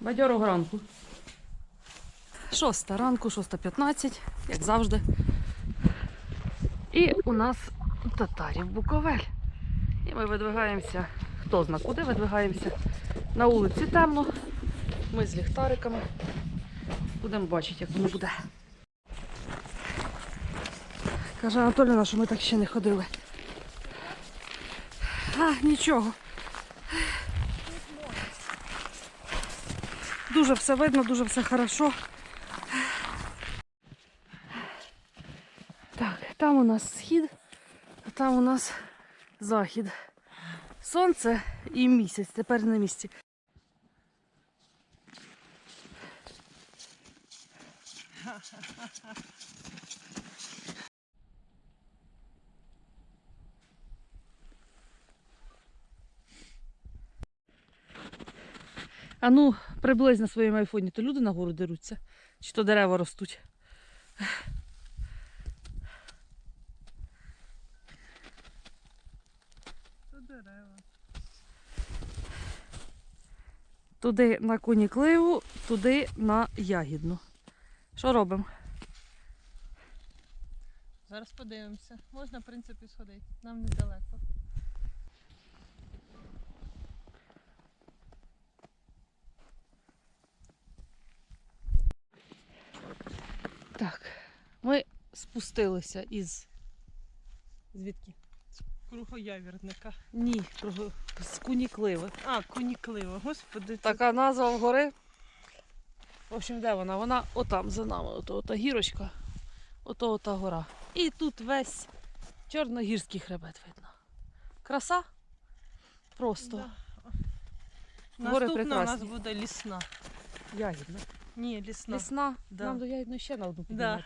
Бадьорого ранку. Шоста ранку, 6.15, як завжди. І у нас татарів Буковель. І ми видвигаємося, хто зна куди видвигаємося. На вулиці темно. Ми з ліхтариками. Будемо бачити, як воно буде. Каже Анатоліна, що ми так ще не ходили. А, нічого. Дуже все видно, дуже все хорошо. Так, там у нас схід, а там у нас захід. Сонце і місяць тепер на місці. А ну, приблизь на своєму айфоні, то люди нагору деруться, чи то дерева ростуть. То дерева. Туди на кунікливу, туди на ягідну. Що робимо? Зараз подивимося. Можна, в принципі, сходити. Нам недалеко. Так, ми спустилися із. Звідки? Кругоявірника. Ні, кругу- з кунікливи. А, кунікливо. Господи, Така назва вгори. В общем, де вона? Вона отам за нами. Ото ота гірочка. Ото ота гора. І тут весь чорногірський хребет видно. Краса? Просто Да. Гори Наступна у нас буде лісна. ягідна. Ні, лісна. Лісна. Да. Нам до ягідної ще на одну Да.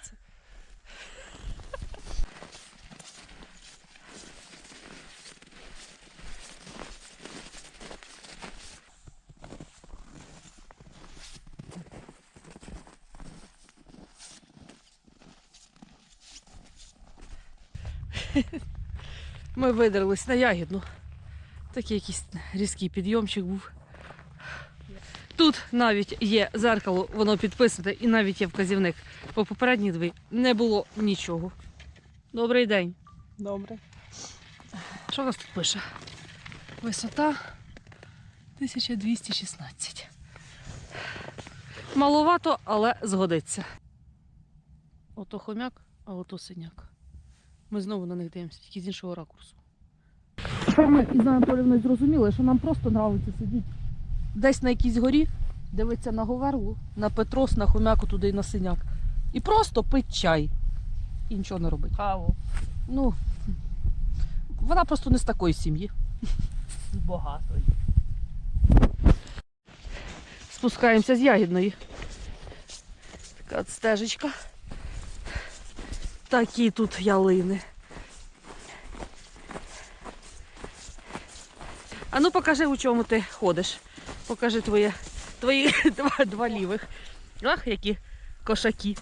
Ми видерлись на ягідну. Такий якийсь різкий підйомчик був. Тут навіть є зеркало, воно підписане, і навіть є вказівник. По попередній дві не було нічого. Добрий день. Добре. Що у нас тут пише? Висота 1216. Маловато, але згодиться. Ото хомяк, а ото синяк. Ми знову на них дивимося, тільки з іншого ракурсу. Що ми із Анатоліївною зрозуміли, що нам просто подобається сидіти десь на якійсь горі, дивитися на Говерлу, на Петрос, на хомяку туди і на синяк. І просто пить чай. І нічого не робить. Каву. Ну, вона просто не з такої сім'ї. Багато. Спускаємося з ягідної. Така от стежечка. Такі тут ялини. А ну покажи, у чому ти ходиш. Покажи твоє, твої два, два лівих. Ах, які кошаки.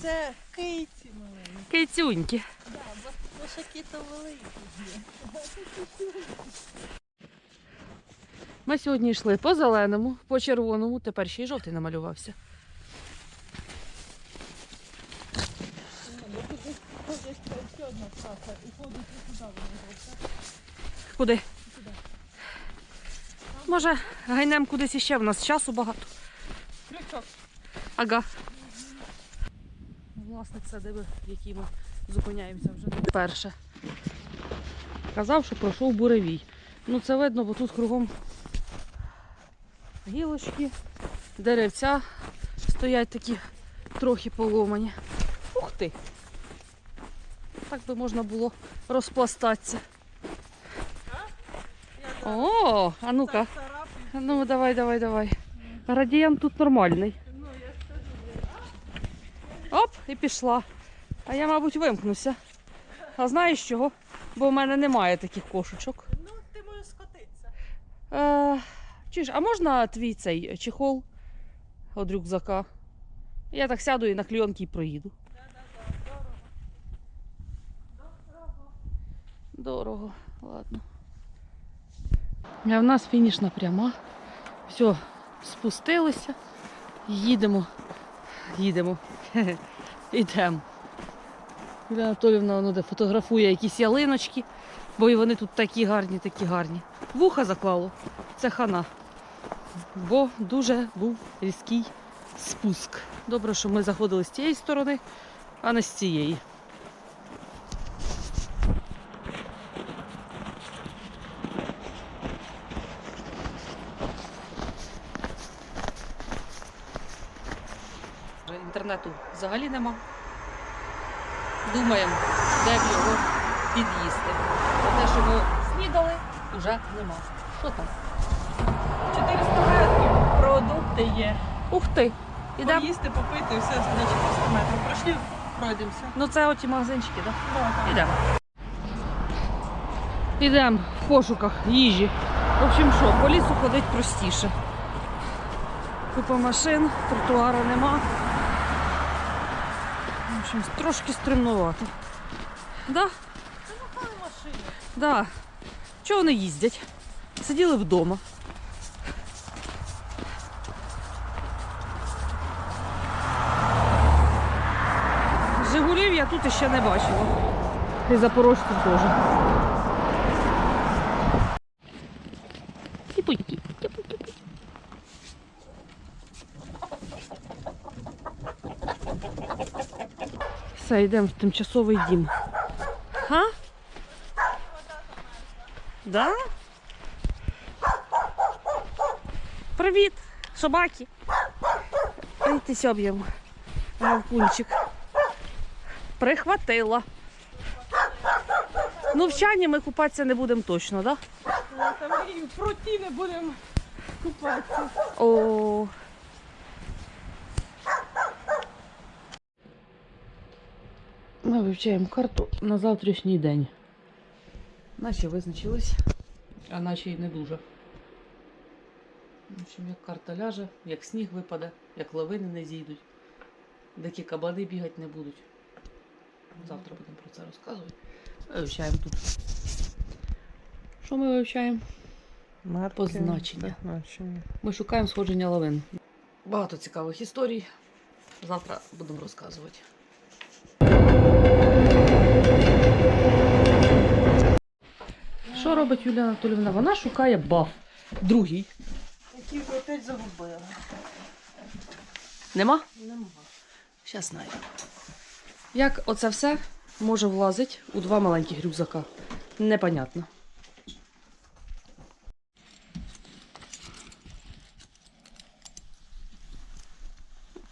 Це киці маленькі. Кицюньки. Да, бо кошаки то великі. Ми сьогодні йшли по зеленому, по червоному, тепер ще й жовтий намалювався. Ходять ще одна птаха і ходить і туди вони жовта. Куди? Туди. Може, гайнем кудись іще, в нас часу багато. Ага. Власник садиби, в якій ми зупиняємося вже не вперше. Казав, що пройшов буревій. Ну це видно, бо тут кругом гілочки, деревця стоять такі трохи поломані. Ух ти! Так би можна було розпластатися. О, а ну-ка. Ну давай, давай, давай. Градієнт тут нормальний. Оп, і пішла. А я, мабуть, вимкнуся. А знаєш чого? Бо в мене немає таких кошечок. ну ти можеш скотитися. Е, ж, а можна твій цей чехол від рюкзака? Я так сяду і на кльонки проїду. Дорого. Дорого, ладно. А в нас фінішна пряма. Все, спустилися. Їдемо. Їдемо. Йдемо. Юлія Анатолівна воно де фотографує якісь ялиночки, бо і вони тут такі гарні, такі гарні. Вуха заклало. Це хана. Бо дуже був різкий спуск. Добре, що ми заходили з цієї сторони, а не з цієї. Взагалі нема. Думаємо, де б його під'їсти. А те, що ми снідали, вже нема. Що там? 400 метрів. Продукти є. Ух ти! Ідемо. Поїсти, попити, все, на 400 метрів. Пройшли, пройдемося. Ну це оті магазинчики, так? Так. Ідемо. Ідемо в пошуках їжі. В общем, що, по лісу ходить простіше. Купа машин, тротуару нема. Общем, трошки стримнувато. Да? Це махали машини. Да. Чого вони їздять? Сиділи вдома. Жигулів я тут ще не бачила. І запорожців теж. Все, йдемо в тимчасовий дім. Ха? Да? Привіт, собаки. Ай, ти сьоб'єм. Гавкунчик. Прихватила. Ну, в чані ми купатися не будемо точно, так? Да? Та ми і в пруті не будемо купатися. О. Ми вивчаємо карту на завтрашній день. Наче визначились, а наче й не дуже. В общем, як карта ляже, як сніг випаде, як лавини не зійдуть, дикі кабани бігати не будуть. Завтра будемо про це розказувати. Вивчаємо тут. Що ми вивчаємо? Марки, Позначення. Позначення. Ми шукаємо сходження лавин. Багато цікавих історій. Завтра будемо розказувати. Що робить Юлія Анатолівна? Вона шукає баф. Другий. Які опять загубили. Нема? Нема. Зараз знаю. Як оце все може влазити у два маленьких рюкзака? Непонятно.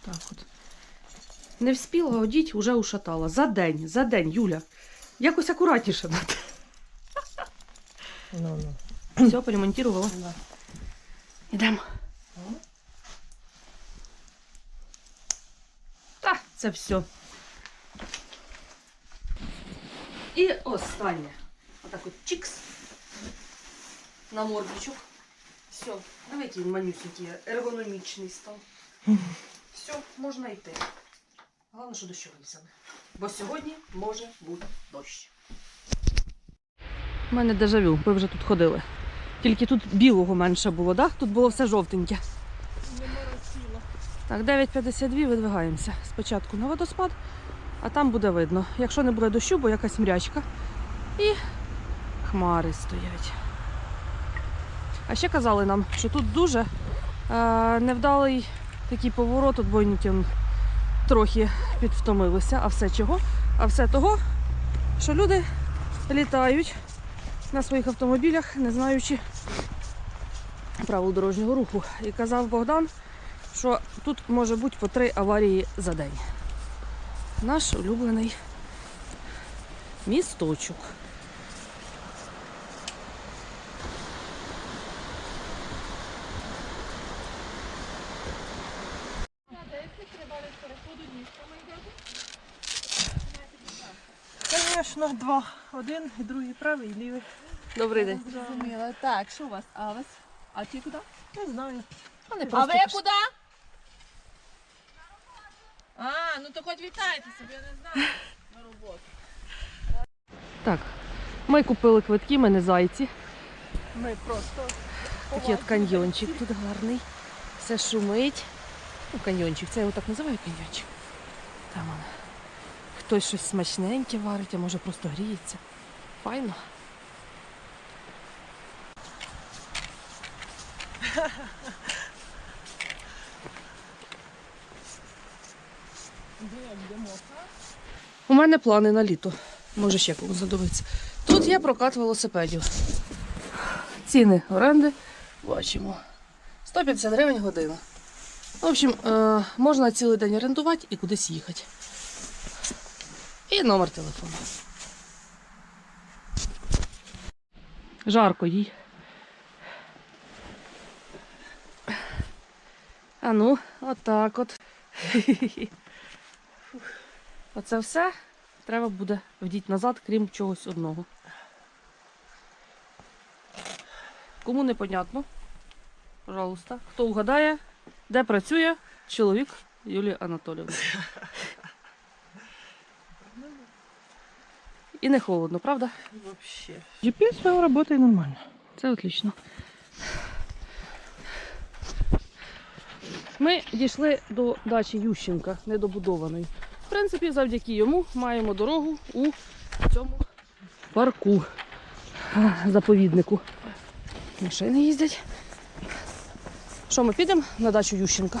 Так от. Не вспіла одіть, уже ушатала. За день, за день, Юля. Якось акуратніше надо. Ну, ну. Все, поремонтувала. Да. Ідемо. Та, це все. І останнє. Отак от чікс. На мордочок. Все. Який він манюсенький, ергономічний став. Все, можна йти. Головне, що дощовий взяли. Бо сьогодні може бути дощ. У мене дежавю, ви вже тут ходили. Тільки тут білого менше було, так? Тут було все жовтеньке. Так, 9.52 видвигаємося. Спочатку на водоспад, а там буде видно. Якщо не буде дощу, бо якась мрячка. І хмари стоять. А ще казали нам, що тут дуже е, невдалий такий поворот, от бойники трохи підвтомилися. А все чого? А все того, що люди літають на своїх автомобілях, не знаючи правил дорожнього руху. І казав Богдан, що тут може бути по три аварії за день. Наш улюблений місточок. Звісно, два. Один, і другий правий, і лівий. Добрий день. Зрозуміла. Так, що у вас? А вас? А ті куди? Не знаю. Вони А ви куди? А, ну то хоч вітайтеся, бо я не знаю. На роботу. Так, Ми купили квитки, ми не зайці. Ми просто Такий от каньйончик тут гарний. Все шумить. Ну, каньйончик, це його так називають каньйончик. Там воно. Хтось щось смачненьке варить, а може просто гріється. Файно. У мене плани на літо. Може ще комусь знадобиться. Тут є прокат велосипедів. Ціни оренди бачимо. 150 гривень година. В общем, е, можна цілий день орендувати і кудись їхати. І номер телефону. Жарко їй. А ну, отак от. Оце все треба буде вдіти назад, крім чогось одного. Кому непонятно, пожалуйста, хто угадає, де працює чоловік Юлії Анатоліївни. І не холодно, правда? вообще. GPS своего работает нормально. Це отлично. Ми дійшли до дачі Ющенка, недобудованої. В принципі, завдяки йому маємо дорогу у цьому парку заповіднику. Машини їздять. Що, ми підемо на дачу Ющенка?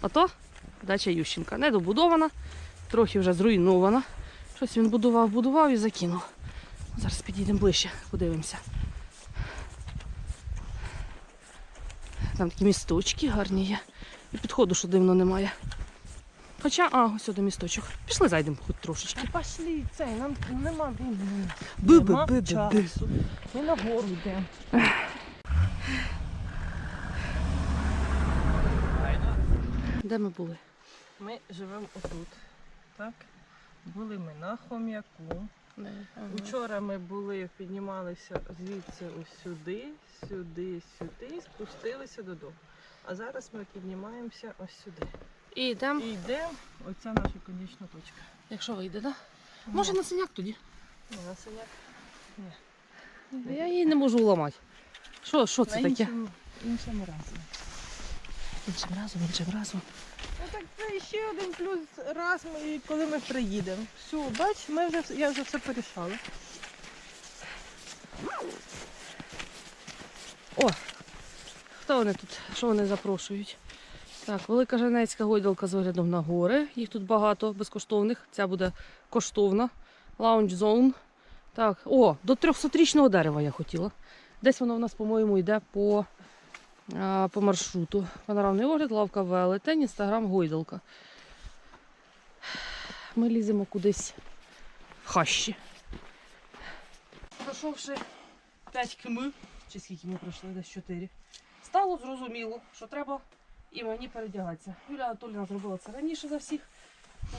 А то дача Ющенка. Недобудована, трохи вже зруйнована. Щось він будував, будував і закинув. Зараз підійдемо ближче, подивимося. Там такі місточки гарні є. І підходу, що дивно немає. Хоча, а, ось сюди місточок. Пішли зайдемо хоч трошечки. Пошли, цей, нам нема. Би-би, Нема би-би, би. часу. Ми на гору йдемо. Де ми були? Ми живемо отут. Так? Були ми на хом'яку. Вчора ми були, піднімалися звідси ось сюди, сюди, сюди, спустилися додому. А зараз ми піднімаємося ось сюди. І йдемо, І йдемо, оця наша конечна точка. якщо вийде, так? Да? Може на синяк тоді? Ні, на синяк. Я її не можу ламати. Що, що це На таке? іншому разі. Іншим разом, іншим разом. Ну так ще один плюс раз, коли ми приїдемо. Все, бач, ми вже, я вже все порішала. Хто вони тут? Що вони запрошують? Так, Велика Женецька гойдалка з оглядом на гори. Їх тут багато безкоштовних. Ця буде коштовна. Лаунж зон. Так, о, до 300-річного дерева я хотіла. Десь воно в нас, по-моєму, йде по, по маршруту. Панорамний огляд, лавка велетень, інстаграм гойдалка. Ми ліземо кудись в хащі. Пройшовши 5 км, чи скільки ми пройшли, десь 4, стало зрозуміло, що треба і мені передягатися. Юлія Анатоліївна зробила це раніше за всіх,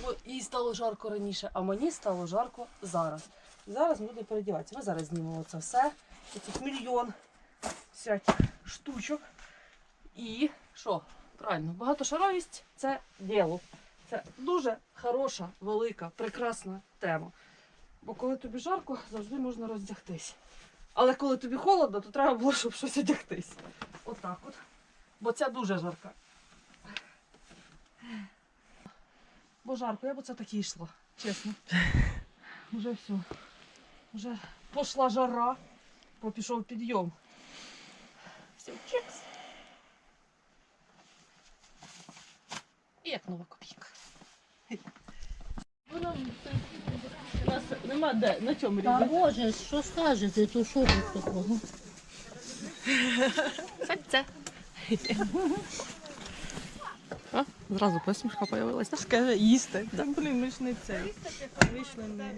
бо їй стало жарко раніше, а мені стало жарко зараз. Зараз ми будемо передягатися. Ми зараз знімемо це все, цих мільйон всяких штучок. І що? Правильно, багатошаровість це діло. Це дуже хороша, велика, прекрасна тема. Бо коли тобі жарко, завжди можна роздягтись. Але коли тобі холодно, то треба було, щоб щось одягтись. Отак от. Бо ця дуже жарка. Бо жарко, я б це так і йшла, чесно. Уже все. Уже пішла жара, бо пішов підйом. Все, чекс. Як нова копійка. У нас нема де, на чому Та різати. боже, що скажете, то що тут такого? Сядьте. А, зразу посмішка появилась, так? Скаже, їсти. Та блін, ми ж не це. Вийшли не.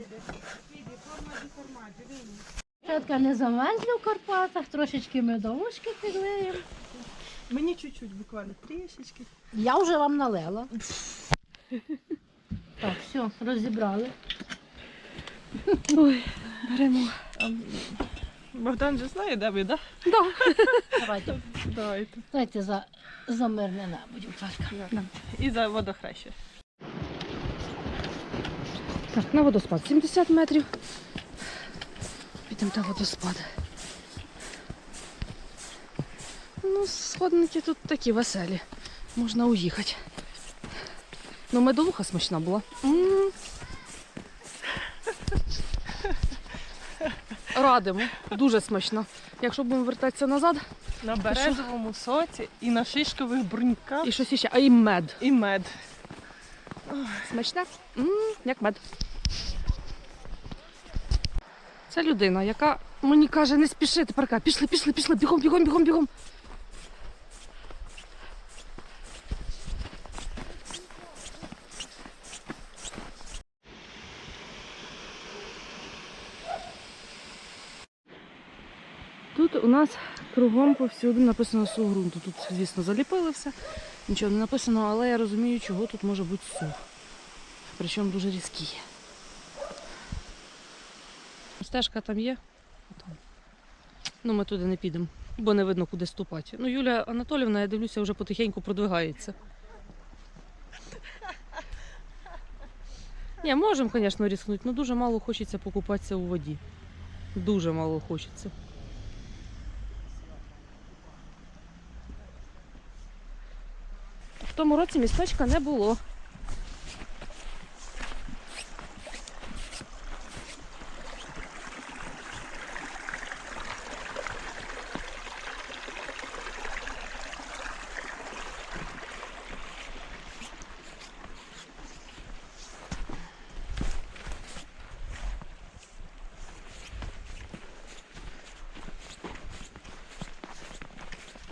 Дівчатка не замерзли в Карпатах, трошечки медовушки підлиємо. Мені чуть-чуть, буквально трішечки. Я вже вам налила. Так, все, розібрали. Ой, беремо. Богдан же знає, де ви, так? Давайте, Давайте. дайте за, за мирне небо, дівчатка. І за водохреще. Так, на водоспад 70 метрів. Підемо на водоспад. Ну, сходники тут такі веселі. Можна уїхати. Ну, медовуха смачна була. М. Радимо. Дуже смачно. Якщо будемо вертатися назад, На березовому соці і на шишкових бруньках і щось іще, а і мед. і мед. Смачне? м як мед. Це людина, яка мені каже, не спіши, тепер каже, пішли, пішли, пішли, бігом, бігом, бігом, бігом. Тут у нас кругом повсюди написано сух ґрунту. Тут, звісно, заліпили все, нічого не написано, але я розумію, чого тут може бути сух. Причому дуже різкий. Стежка там є. Ну, ми туди не підемо, бо не видно, куди ступати. Ну, Юлія Анатолівна, я дивлюся, вже потихеньку продвигається. Ні, можемо, звісно, різкнути, але дуже мало хочеться покупатися у воді. Дуже мало хочеться. В тому році місточка не було.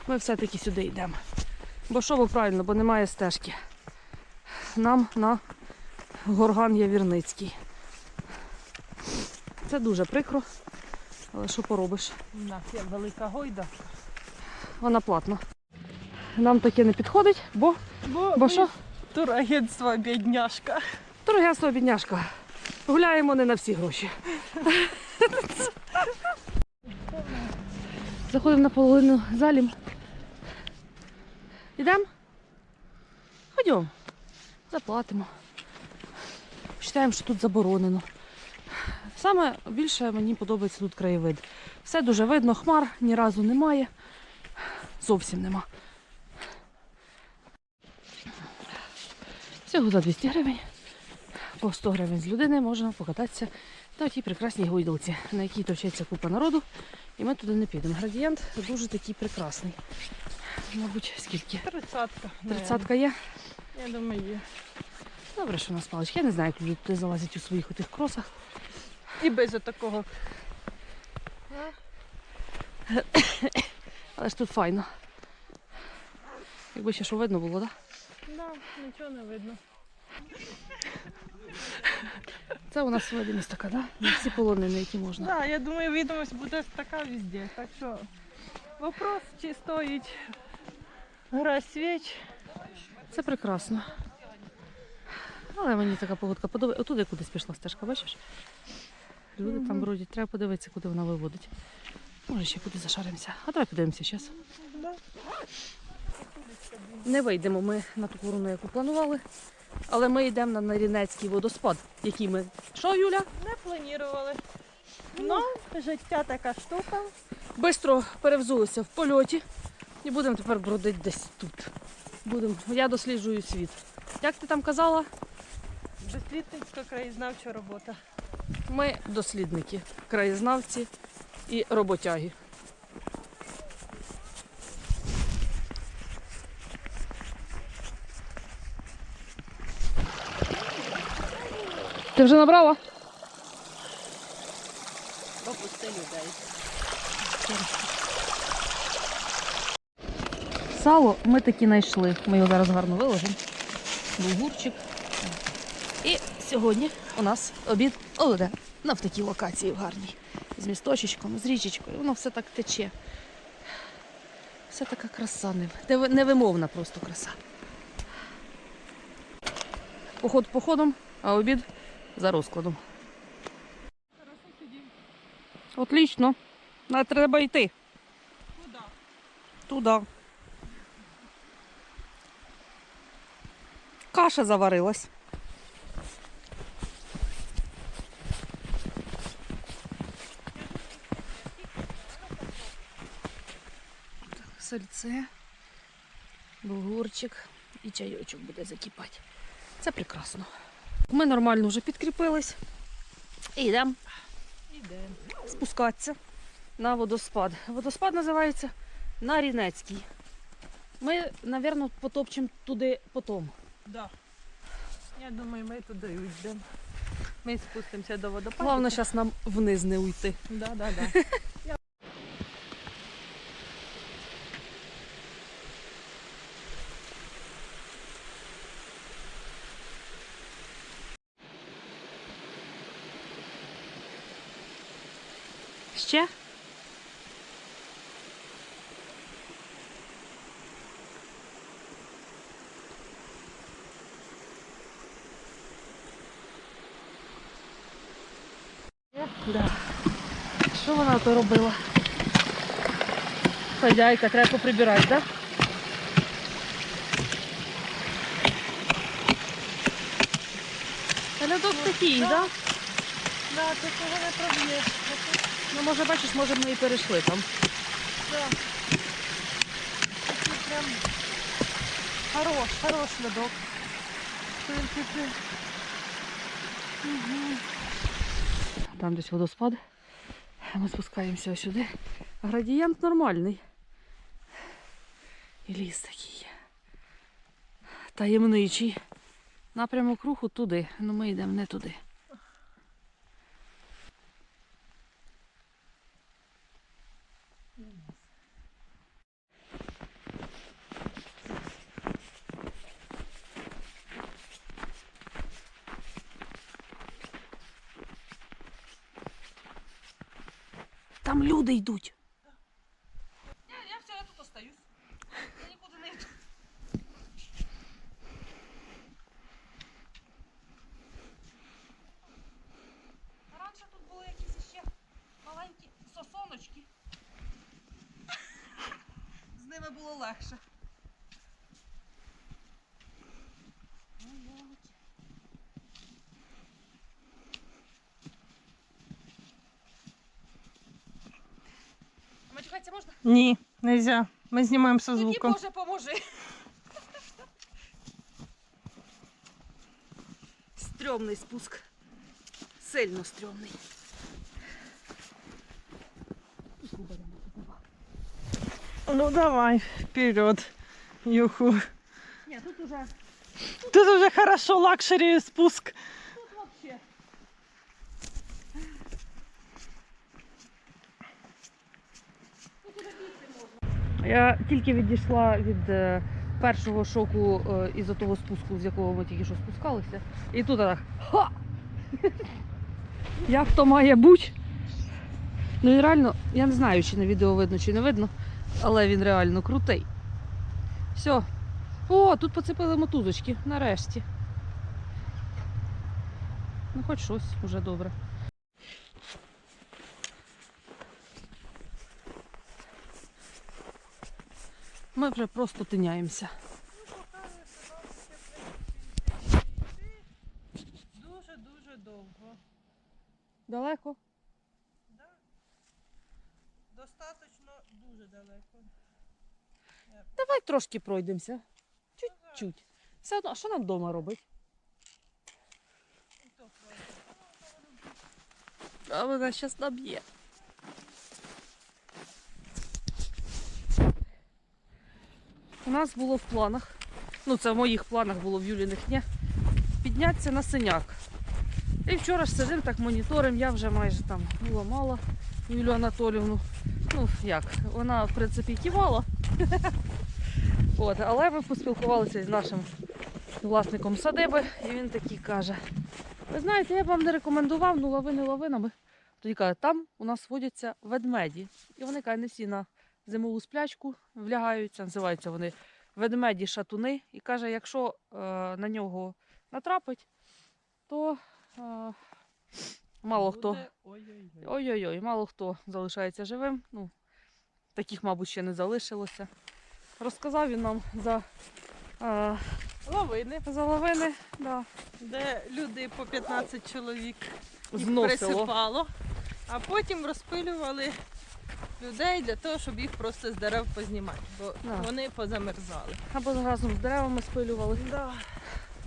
Ми все-таки сюди йдемо. Бо що ви правильно, бо немає стежки. Нам на горган Явірницький. Це дуже прикро, але що поробиш? У нас є велика гойда. Вона платна. Нам таке не підходить, бо, Бо, бо що? турагентство бідняшка. Торгенство бідняшка. Гуляємо не на всі гроші. Заходимо на половину залім. Ідемо? Ходімо. Заплатимо. Читаємо, що тут заборонено. Саме більше мені подобається тут краєвид. Все дуже видно, хмар ні разу немає. Зовсім нема. Всього за 200 гривень по 100 гривень з людини можна покататися на тій прекрасній гойдалці, на якій точиться купа народу, і ми туди не підемо. Градієнт дуже такий прекрасний. Мабуть, скільки? Тридцатка. Тридцятка є. Я думаю, є. Добре, що у нас палички. Я не знаю, як люди туди залазять у своїх отих кросах. І без такого. Але ж тут файно. Якби ще що видно було, так? Да, нічого не видно. Це у нас видимість така, так? Да? На всі полонини, які можна. Да, я думаю, відомість буде така везде. Так що вопрос, чи стоїть гра свіч. Це прекрасно. Але мені така погодка подобається. Отуди кудись пішла стежка, бачиш? Люди там бродять. Треба подивитися, куди вона виводить. Може, ще куди зашаримося. А давай подивимося зараз. Не вийдемо ми на ту корону, яку планували. Але ми йдемо на Нарінецький водоспад, який ми. Що, Юля? Не планували. Ну, життя така штука. Бистро перевзулися в польоті і будемо тепер бродити десь тут. Будемо. Я досліджую світ. Як ти там казала? Дослідницька краєзнавча робота. Ми дослідники, краєзнавці і роботяги. Ти вже набрала? Попусти людей. Сало ми таки знайшли. Ми його зараз гарно виложимо. Булгурчик. І сьогодні у нас обід Оледе на в такій локації гарній. З місточечком, з річечкою. Воно все так тече. Все така краса, нев- нев- невимовна просто краса. Поход походом, а обід за розкладом. Отлично. Треба йти. Куди? Туди. каша заварилась. Сальце, булгурчик і чайочок буде закипати. Це прекрасно. Ми нормально вже підкріпились і йдемо спускатися на водоспад. Водоспад називається Нарінецький. Ми, мабуть, потопчемо туди потом. Да. Я думаю, ми туди йдемо. Ми спустимося до водопаду. Головне, зараз нам вниз не уйти. Да, да, да. Ще? Да. Що вона то робила? Хозяйка, треба поприбирати, так? Да? Та льодок такий, так? Да? Да, ти кого не проб'єш. Ну, може, бачиш, може ми і перейшли там. Такий прям хорош, хорош льодок. Тільки Там десь водоспад. Ми спускаємося сюди. Градієнт нормальний. І ліс такий. Таємничий. Напрямок руху туди. Ну ми йдемо не туди. Люди йдуть. Я вчора тут остаюсь. Я нікуди не йду. Раніше тут були якісь ще маленькі сосоночки. З ними було легше. можна? Ні, не можна. Ми знімаємо со звуком. Боже, поможи. Стрьомний спуск. Сильно стрьомний. Ну давай, вперед. Юху. Ні, тут уже Тут уже хорошо, лакшері спуск. Я тільки відійшла від е, першого шоку е, із того спуску, з якого ми тільки що спускалися. І тут так. Ха! Як то має бути? Ну він реально, я не знаю, чи на відео видно, чи не видно, але він реально крутий. Все. О, тут поцепили мотузочки, нарешті. Ну, хоч щось, уже добре. Ми вже просто тиняємося. Дуже-дуже довго. Далеко? Да. Достаточно дуже далеко. Давай трошки пройдемося. Чуть-чуть. Все одно, а що нам вдома пройде. А вона зараз наб'є. У нас було в планах, ну це в моїх планах було в Юліних ні, піднятися на синяк. І вчора ж сидим так моніторим, я вже майже там ламала Юлю Анатолівну. Ну як, вона в принципі кивала. От, але ми поспілкувалися з нашим власником садиби, і він такий каже: ви знаєте, я б вам не рекомендував, ну лавини лавинами. Тоді каже, там у нас водяться ведмеді. І вони каже, не всі на зимову сплячку влягаються, називаються вони ведмеді-шатуни. І каже, якщо е, на нього натрапить, то е, мало хто. Ой-ой-ой. Ой-ой-ой, мало хто залишається живим. Ну, таких, мабуть, ще не залишилося. Розказав він нам за, е, Лавини, за лавини, да. де люди по 15 чоловік їх зносило. присипало, а потім розпилювали людей для того, щоб їх просто з дерев познімати, бо Да. вони позамерзали. Або разом з деревами спилювали, Да.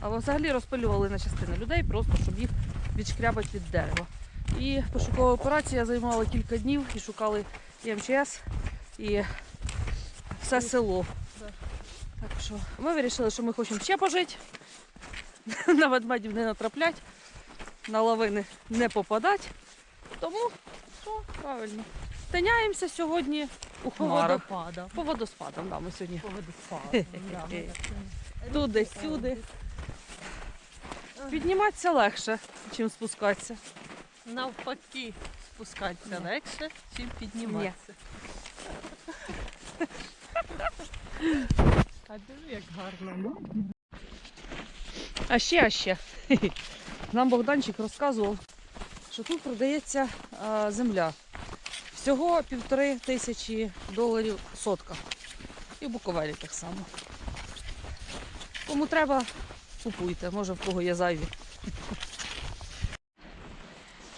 або взагалі розпилювали на частини людей, просто щоб їх відшкрябати від дерева. І пошукова операція займала кілька днів і шукали і МЧС, і все село. Да. Так що ми вирішили, що ми хочемо ще пожити, на ведмедів не натраплять, на лавини не попадати. Тому що правильно. Тиняємося сьогодні у По хмарах. водопадам. По водоспадам, да, ми сьогодні По водопадам. да, туди-сюди. Підніматися легше, ніж спускатися. Навпаки, спускатися легше, чим підніматися. А диви, як гарно. А ще, а ще. Нам Богданчик розказував, що тут продається а, земля. Всього півтори тисячі доларів сотка. І Буковелі так само. Кому треба, купуйте, може в кого є зайві.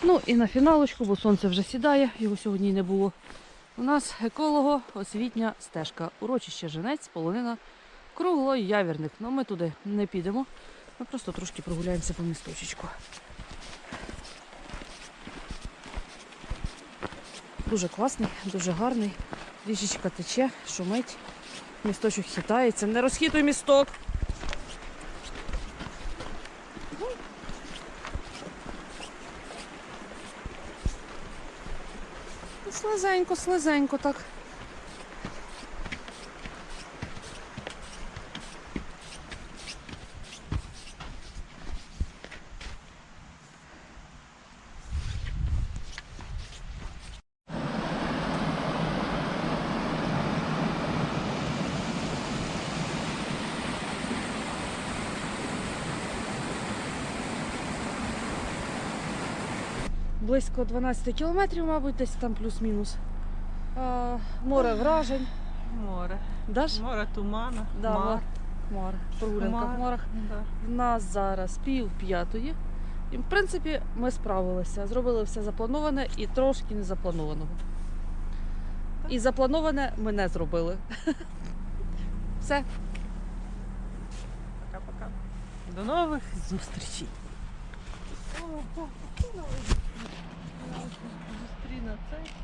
Ну і на фіналочку, бо сонце вже сідає, його сьогодні не було. У нас еколого-освітня стежка. Урочище Женець, полонина, кругло явірник. Ну ми туди не підемо. Ми просто трошки прогуляємося по місточечку. Дуже класний, дуже гарний. Річечка тече, шумить, місточок хитається. Не розхитуй місток. Слизенько, слизенько так. Близько 12 кілометрів, мабуть, десь там плюс-мінус. Море вражень. Море. Даш? Море тумана. Да, хмар. Хмар. Прогулянка в Хмар. хмарах. Да. В нас зараз пів п'ятої. І, в принципі, ми справилися. Зробили все заплановане і трошки не запланованого. І заплановане ми не зробили. Все. Пока-пока. До нових зустрічей. Зустріну цей.